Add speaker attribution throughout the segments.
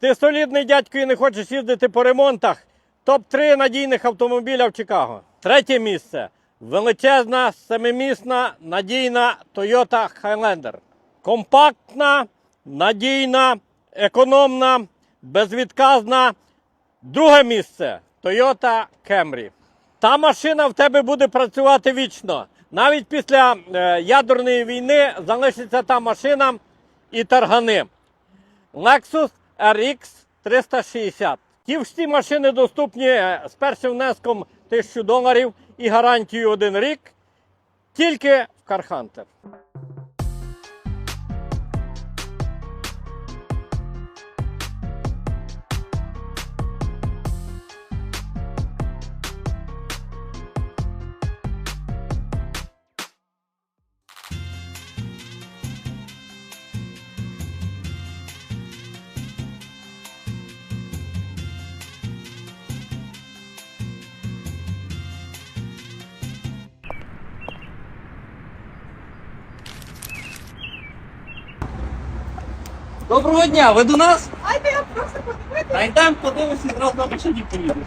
Speaker 1: Ти солідний дядько і не хочеш їздити по ремонтах. Топ-3 надійних автомобіля в Чикаго. Третє місце. Величезна, семимісна, надійна Toyota Highlander. Компактна, надійна, економна, безвідказна. Друге місце Toyota Camry. Та машина в тебе буде працювати вічно. Навіть після е, ядерної війни залишиться та машина і таргани. Lexus RX 360. Ті всі машини доступні е, з першим внеском 1000 доларів і гарантією один рік. Тільки в Car
Speaker 2: Доброго дня, ви до нас?
Speaker 3: Дайте я просто подивитися.
Speaker 2: Йдемо подивимося, зразу на машині поїдемо.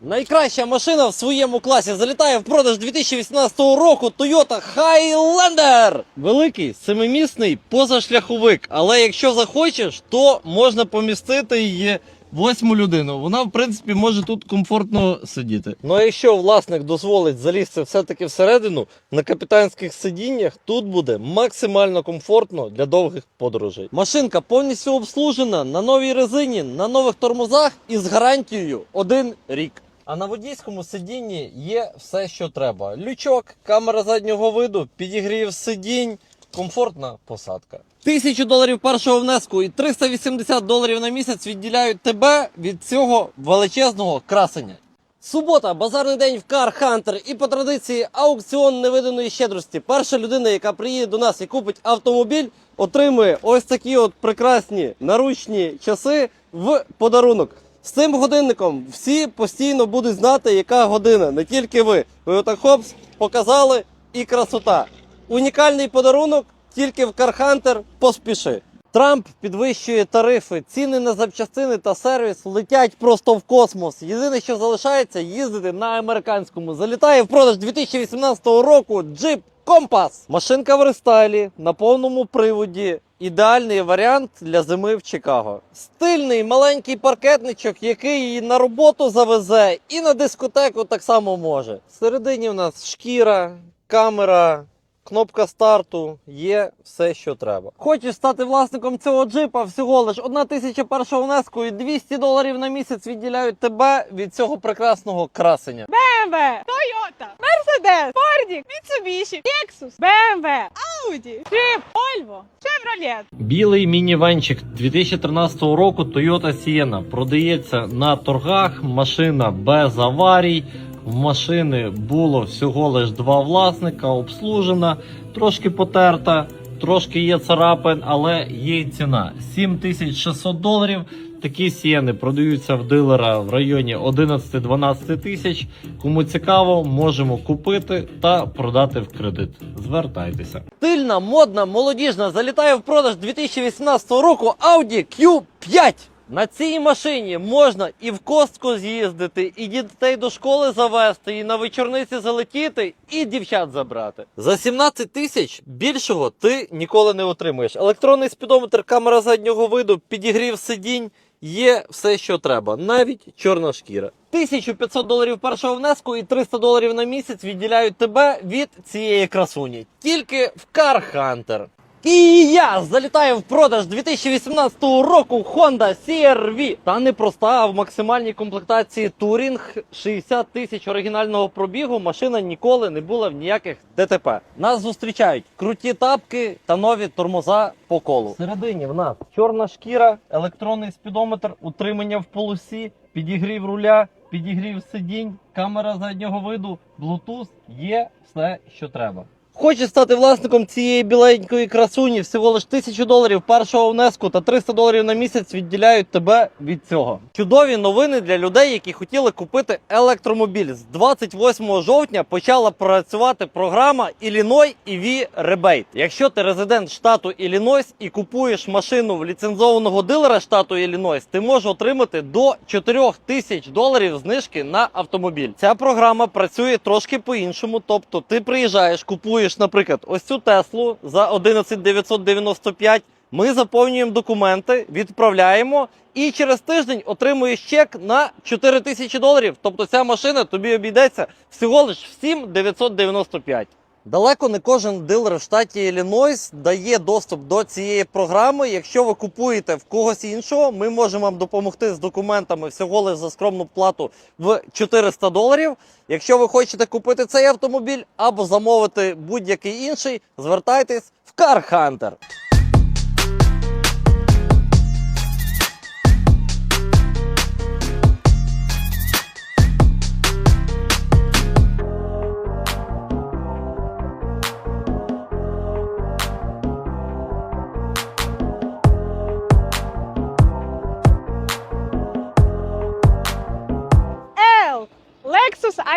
Speaker 2: Найкраща машина в своєму класі залітає в продаж 2018 року Toyota Highlander. Великий семимісний позашляховик. Але якщо захочеш, то можна помістити її восьму людину. Вона, в принципі, може тут комфортно сидіти. Ну а якщо власник дозволить залізти все-таки всередину, на капітанських сидіннях тут буде максимально комфортно для довгих подорожей. Машинка повністю обслужена на новій резині, на нових тормозах і з гарантією один рік. А на водійському сидінні є все, що треба: лючок, камера заднього виду, підігрів сидінь, комфортна посадка. Тисячу доларів першого внеску і 380 доларів на місяць відділяють тебе від цього величезного красення. Субота, базарний день в Car Hunter і по традиції аукціон невиданої щедрості. Перша людина, яка приїде до нас і купить автомобіль, отримує ось такі от прекрасні наручні часи в подарунок. З цим годинником всі постійно будуть знати, яка година, не тільки ви. Ви отак хопс, показали і красота. Унікальний подарунок тільки в Hunter поспіши. Трамп підвищує тарифи, ціни на запчастини та сервіс летять просто в космос. Єдине, що залишається, їздити на американському. Залітає в продаж 2018 року джип Компас. Машинка в рестайлі на повному приводі. Ідеальний варіант для зими в Чикаго. Стильний маленький паркетничок, який її на роботу завезе, і на дискотеку так само може. В нас шкіра, камера, кнопка старту, є все, що треба. Хочеш стати власником цього джипа, всього лиш одна тисяча першого внеску і 200 доларів на місяць відділяють тебе від цього прекрасного красення.
Speaker 3: BMW, Toyota, Mercedes, Ford, Mitsubishi, Lexus, BMW, Audi, Jeep, Volvo, Chevrolet.
Speaker 2: Білий мінівенчик 2013 року Toyota Sienna продається на торгах. Машина без аварій. В машини було всього лиш два власника, обслужена, трошки потерта, трошки є царапин, але є ціна 7600 доларів. Такі сієни продаються в дилера в районі 11-12 тисяч. Кому цікаво, можемо купити та продати в кредит. Звертайтеся. Стильна, модна, молодіжна залітає в продаж 2018 року Audi Q5. На цій машині можна і в костку з'їздити, і дітей до школи завести, і на вечорниці залетіти, і дівчат забрати. За 17 тисяч більшого ти ніколи не отримаєш. Електронний спідометр, камера заднього виду, підігрів сидінь. Є все, що треба, навіть чорна шкіра. 1500 доларів першого внеску і 300 доларів на місяць відділяють тебе від цієї красуні. Тільки в Car Hunter. І я залітаю в продаж 2018 року Honda CR-V. Та не проста, в максимальній комплектації Touring 60 тисяч оригінального пробігу. Машина ніколи не була в ніяких ДТП. Нас зустрічають круті тапки та нові тормоза по колу. Всередині в нас чорна шкіра, електронний спідометр, утримання в полосі, підігрів руля, підігрів сидінь, камера заднього виду, Bluetooth. Є все, що треба. Хочеш стати власником цієї біленької красуні, всього лиш 1000 доларів першого внеску та 300 доларів на місяць відділяють тебе від цього. Чудові новини для людей, які хотіли купити електромобіль. З 28 жовтня почала працювати програма Illinois EV Rebate. Якщо ти резидент штату Іллінойс і купуєш машину в ліцензованого дилера штату Іллінойс, ти можеш отримати до 4 тисяч доларів знижки на автомобіль. Ця програма працює трошки по-іншому. Тобто, ти приїжджаєш, купуєш, наприклад, ось цю Теслу за 11995, Ми заповнюємо документи, відправляємо. І через тиждень отримуєш чек на 4 тисячі доларів. Тобто ця машина тобі обійдеться всього лише в 7,995. Далеко не кожен дилер в штаті Іллінойс дає доступ до цієї програми. Якщо ви купуєте в когось іншого, ми можемо вам допомогти з документами всього лише за скромну плату в 400 доларів. Якщо ви хочете купити цей автомобіль або замовити будь-який інший, звертайтесь в Car Hunter.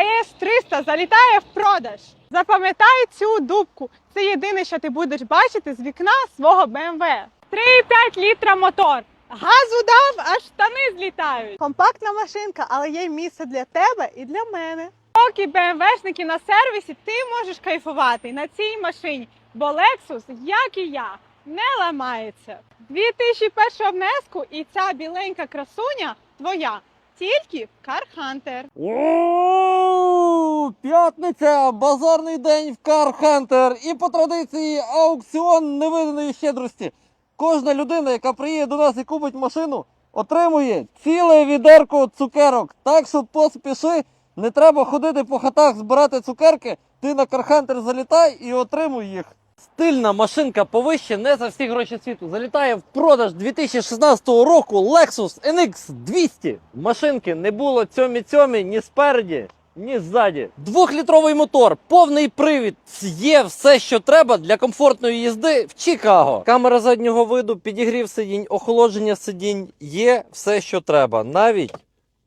Speaker 3: АЕС-300 залітає в продаж. Запам'ятай цю дубку. Це єдине, що ти будеш бачити з вікна свого БМВ. 3,5 літра мотор. Газу дав, аж штани злітають. Компактна машинка, але є місце для тебе і для мене. Поки БМВшники на сервісі, ти можеш кайфувати на цій машині, бо Lexus, як і я, не ламається. 2001 внеску і ця біленька красуня твоя тільки в Car Hunter.
Speaker 2: П'ятниця, базарний день в Car Hunter. І по традиції аукціон невиданої щедрості. Кожна людина, яка приїде до нас і купить машину, отримує ціле відерко цукерок. Так що поспіши, не треба ходити по хатах збирати цукерки. Ти на Car Hunter залітай і отримуй їх. Стильна машинка повище не за всі гроші світу. Залітає в продаж 2016 року Lexus NX 200. Машинки не було цьомі-цьомі ні спереді, ні ззаді. Двохлітровий мотор, повний привід. Є все, що треба для комфортної їзди в Чикаго. Камера заднього виду, підігрів сидінь, охолодження сидінь. Є все, що треба. Навіть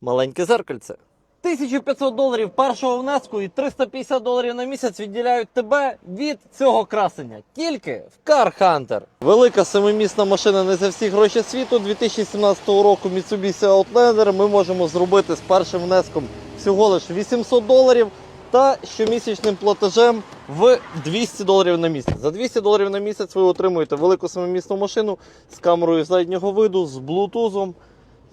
Speaker 2: маленьке зеркальце. 1500 доларів першого внеску і 350 доларів на місяць відділяють тебе від цього красення. Тільки в Car Hunter. Велика семимісна машина не за всі гроші світу. 2017 року Mitsubishi Outlander ми можемо зробити з першим внеском всього лиш 800 доларів та щомісячним платежем в 200 доларів на місяць. За 200 доларів на місяць ви отримуєте велику семимісну машину з камерою заднього виду, з блутузом.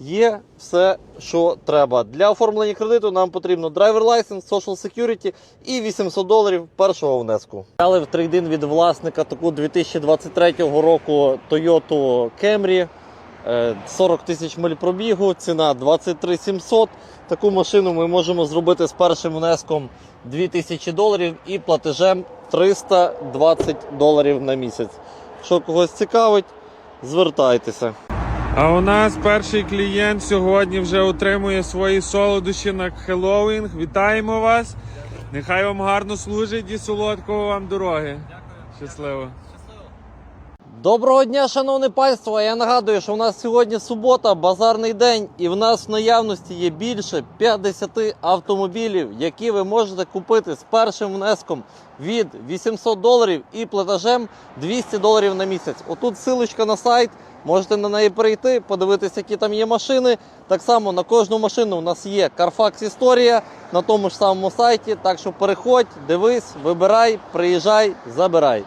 Speaker 2: Є все, що треба. Для оформлення кредиту нам потрібно driver license, social security і 800 доларів першого внеску. Взяли в трейдин від власника таку 2023 року Toyota Camry. Е, 40 тисяч миль пробігу, ціна 23 700. Таку машину ми можемо зробити з першим внеском 2000 доларів і платежем 320 доларів на місяць. Якщо когось цікавить, звертайтеся.
Speaker 4: А у нас перший клієнт сьогодні вже отримує свої солодощі на Хеллоуінг. Вітаємо вас! Нехай вам гарно служить і солодкого вам дороги. Щасливо!
Speaker 2: Доброго дня, шановне панство! Я нагадую, що у нас сьогодні субота, базарний день, і в нас в наявності є більше 50 автомобілів, які ви можете купити з першим внеском від 800 доларів і платежем 200 доларів на місяць. Отут силочка на сайт. Можете на неї перейти, подивитися, які там є машини. Так само на кожну машину у нас є Carfax історія на тому ж самому сайті. Так що переходь, дивись, вибирай, приїжджай, забирай.